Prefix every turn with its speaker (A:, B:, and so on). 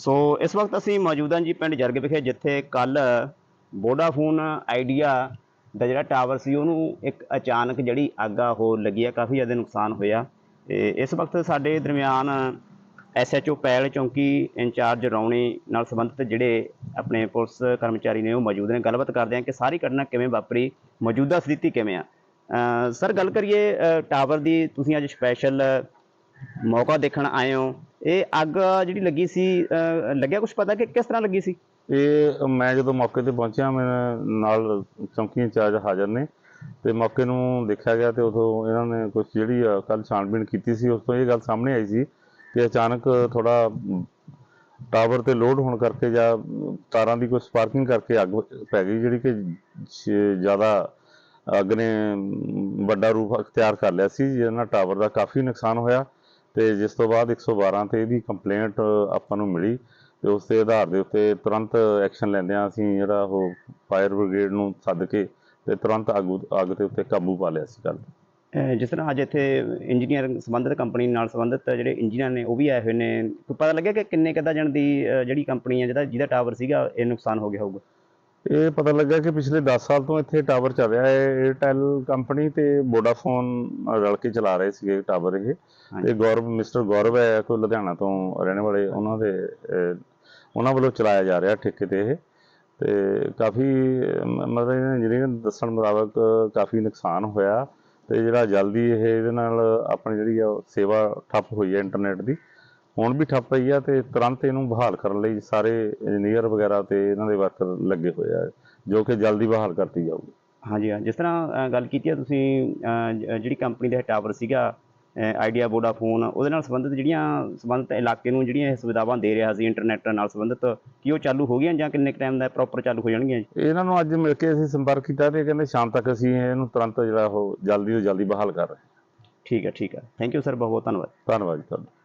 A: ਸੋ ਇਸ ਵਕਤ ਅਸੀਂ ਮੌਜੂਦ ਹਾਂ ਜੀ ਪਿੰਡ ਜਰਗ ਵਿਖੇ, ਜਿੱਥੇ ਕੱਲ ਵੋਡਾਫੋਨ ਆਈਡੀਆ ਦਾ ਜਿਹੜਾ ਟਾਵਰ ਸੀ, ਉਹਨੂੰ ਇੱਕ ਅਚਾਨਕ ਜਿਹੜੀ ਅੱਗ ਆ ਉਹ ਲੱਗੀ ਆ, ਕਾਫੀ ਜ਼ਿਆਦਾ ਨੁਕਸਾਨ ਹੋਇਆ। ਤੇ ਇਸ ਵਕਤ ਸਾਡੇ ਦਰਮਿਆਨ ਐਸਐਚਓ ਪੈਲ ਚੌਂਕੀ ਇੰਚਾਰਜ ਰੌਣੀ ਨਾਲ ਸੰਬੰਧਿਤ ਜਿਹੜੇ ਆਪਣੇ ਪੁਲਿਸ ਕਰਮਚਾਰੀ ਨੇ ਉਹ ਮੌਜੂਦ ਨੇ। ਗੱਲਬਾਤ ਕਰਦੇ ਹਾਂ ਕਿ ਸਾਰੀ ਘਟਨਾ ਕਿਵੇਂ ਵਾਪਰੀ, ਮੌਜੂਦਾ ਸਥਿਤੀ ਕਿਵੇਂ ਆ। ਸਰ, ਗੱਲ ਕਰੀਏ ਟਾਵਰ ਦੀ, ਤੁਸੀਂ ਅੱਜ ਸਪੈਸ਼ਲ ਮੌਕਾ ਦੇਖਣ ਆਏ ਹੋ। ਇਹ ਅੱਗ ਜਿਹੜੀ ਲੱਗੀ ਸੀ ਲੱਗਿਆ ਕੁਝ ਪਤਾ ਕਿ ਕਿਸ ਤਰ੍ਹਾਂ ਲੱਗੀ ਸੀ?
B: ਇਹ ਮੈਂ ਜਦੋਂ ਮੌਕੇ ਤੇ ਪਹੁੰਚਿਆ ਮੇਰੇ ਨਾਲ ਚੌਂਕੀ ਇੰਚਾਰਜ ਹਾਜ਼ਰ ਨੇ ਤੇ ਮੌਕੇ ਨੂੰ ਦੇਖਿਆ ਗਿਆ ਤੇ ਉਦੋਂ ਇਹਨਾਂ ਨੇ ਕੁਝ ਜਿਹੜੀ ਕੱਲ ਛਾਣਬੀਣ ਕੀਤੀ ਸੀ, ਉਸ ਤੋਂ ਇਹ ਗੱਲ ਸਾਹਮਣੇ ਆਈ ਸੀ ਕਿ ਅਚਾਨਕ ਥੋੜਾ ਟਾਵਰ ਤੇ ਲੋਡ ਹੋਣ ਕਰਕੇ ਜਾਂ ਤਾਰਾਂ ਦੀ ਕੋਈ ਸਪਾਰਕਿੰਗ ਕਰਕੇ ਅੱਗ ਪੈ ਗਈ, ਜਿਹੜੀ ਕਿ ਜ਼ਿਆਦਾ ਅੱਗ ਨੇ ਵੱਡਾ ਰੂਪ ਅਖਤਿਆਰ ਕਰ ਲਿਆ ਸੀ, ਜਿਹਦੇ ਨਾਲ ਟਾਵਰ ਦਾ ਕਾਫੀ ਨੁਕਸਾਨ ਹੋਇਆ ਤੇ ਜਿਸ ਤੋਂ ਬਾਅਦ 112 ਤੇ ਇਹਦੀ ਕੰਪਲੇਂਟ ਆਪਾਂ ਨੂੰ ਮਿਲੀ ਤੇ ਉਸ ਦੇ ਆਧਾਰ ਦੇ ਉੱਤੇ ਤੁਰੰਤ ਐਕਸ਼ਨ ਲੈਂਦੇ ਲੈਂਦਿਆਂ ਅਸੀਂ ਜਿਹੜਾ ਉਹ ਫਾਇਰ ਬ੍ਰਿਗੇਡ ਨੂੰ ਸੱਦ ਕੇ ਤੇ ਤੁਰੰਤ ਅੱਗ ਅੱਗ ਦੇ ਉੱਤੇ ਕਾਬੂ ਪਾ ਲਿਆ ਸੀ ਕੱਲ
A: ਜਿਸ ਤਰ੍ਹਾਂ ਅੱਜ ਇੱਥੇ ਇੰਜੀਨੀਅਰ ਸੰਬੰਧਿਤ ਕੰਪਨੀ ਨਾਲ ਸੰਬੰਧਿਤ ਜਿਹੜੇ ਇੰਜੀਨੀਅਰ ਨੇ ਉਹ ਵੀ ਆਏ ਹੋਏ ਨੇ। ਪਤਾ ਲੱਗਿਆ ਕਿ ਕਿੰਨੇ ਕਿੱਦਾਂ ਜਣ ਦੀ ਜਿਹੜੀ ਕੰਪਨੀ ਹੈ ਜਿਹਦਾ ਜਿਹਦਾ ਟਾਵਰ ਸੀਗਾ, ਇਹ ਨੁਕਸਾਨ ਹੋ ਗਿਆ ਹੋਊਗਾ?
B: ਇਹ ਪਤਾ ਲੱਗਾ ਕਿ ਪਿਛਲੇ 10 ਸਾਲ ਤੋਂ ਇੱਥੇ ਟਾਵਰ ਚੱਲ ਰਿਹਾ ਹੈ। 에ਅਰਟੈਲ ਕੰਪਨੀ ਤੇ ਵੋਡਾਫੋਨ ਰਲ ਕੇ ਚਲਾ ਰਹੇ ਸੀਗੇ ਟਾਵਰ ਇਹ। ਤੇ ਗੌਰਵ ਮਿਸਟਰ ਗੌਰਵ ਹੈ ਕੋਈ ਲੁਧਿਆਣਾ ਤੋਂ ਰਹਿਣ ਵਾਲੇ ਉਹਨਾਂ ਦੇ ਉਹਨਾਂ ਵੱਲੋਂ ਚਲਾਇਆ ਜਾ ਰਿਹਾ ਠੇਕੇ ਤੇ ਇਹ। ਤੇ ਕਾਫੀ ਮਤਲਬ ਇੰਜੀਨੀਅਰ ਦੱਸਣ ਮੁਤਾਬਕ ਕਾਫੀ ਨੁਕਸਾਨ ਹੋਇਆ। ਤੇ ਜਿਹੜਾ ਜਲਦੀ ਇਹ ਇਹਦੇ ਨਾਲ ਆਪਣੀ ਜਿਹੜੀ ਸੇਵਾ ਠੱਪ ਹੋਈ ਹੈ ਇੰਟਰਨੈਟ ਦੀ। ਹੁਣ ਵੀ ਠੱਪ ਪਈ ਆ ਤੇ ਤੁਰੰਤ ਇਹਨੂੰ ਬਹਾਲ ਕਰਨ ਲਈ ਸਾਰੇ ਇੰਜੀਨੀਅਰ ਵਗੈਰਾ ਤੇ ਇਹਨਾਂ ਦੇ ਵਰਕਰ ਲੱਗੇ ਹੋਏ ਆ ਜੋ ਕਿ ਜਲਦੀ ਬਹਾਲ ਕਰਤੀ ਜਾਊਗੀ
A: ਹਾਂਜੀ ਹਾਂ ਜਿਸ ਤਰ੍ਹਾਂ ਗੱਲ ਕੀਤੀ ਹੈ ਤੁਸੀਂ ਜਿਹੜੀ ਕੰਪਨੀ ਦਾ ਟਾਵਰ ਸੀਗਾ ਆਈਡੀਆ ਵੋਡਾਫੋਨ ਉਹਦੇ ਨਾਲ ਸੰਬੰਧਿਤ ਜਿਹੜੀਆਂ ਸੰਬੰਧਿਤ ਇਲਾਕੇ ਨੂੰ ਜਿਹੜੀਆਂ ਇਹ ਸੁਵਿਧਾਵਾਂ ਦੇ ਰਿਹਾ ਸੀ ਇੰਟਰਨੈਟ ਨਾਲ ਸੰਬੰਧਿਤ ਕੀ ਉਹ ਚਾਲੂ ਹੋ ਗਈਆਂ ਜਾਂ ਕਿੰਨੇ ਟਾਈਮ ਦਾ ਪ੍ਰੋਪਰ ਚਾਲੂ ਹੋ ਜਾਣਗੀਆਂ ਜੀ?
B: ਇਹਨਾਂ ਨੂੰ ਅੱਜ ਮਿਲ ਕੇ ਅਸੀਂ ਸੰਪਰਕ ਕੀਤਾ ਤੇ ਕਹਿੰਦੇ ਸ਼ਾਮ ਤੱਕ ਅਸੀਂ ਇਹਨੂੰ ਤੁਰੰਤ ਜਿਹੜਾ ਉਹ ਜਲਦੀ ਤੋਂ ਜਲਦੀ ਬਹਾਲ ਕਰ ਰਹੇ।
A: ਠੀਕ ਹੈ ਠੀਕ ਹੈ ਥੈਂਕ ਯੂ ਸਰ ਬਹੁਤ ਬਹੁਤ ਧੰਨਵਾਦ
B: ਧੰਨਵਾਦ ਜੀ ਤੁਹਾਡਾ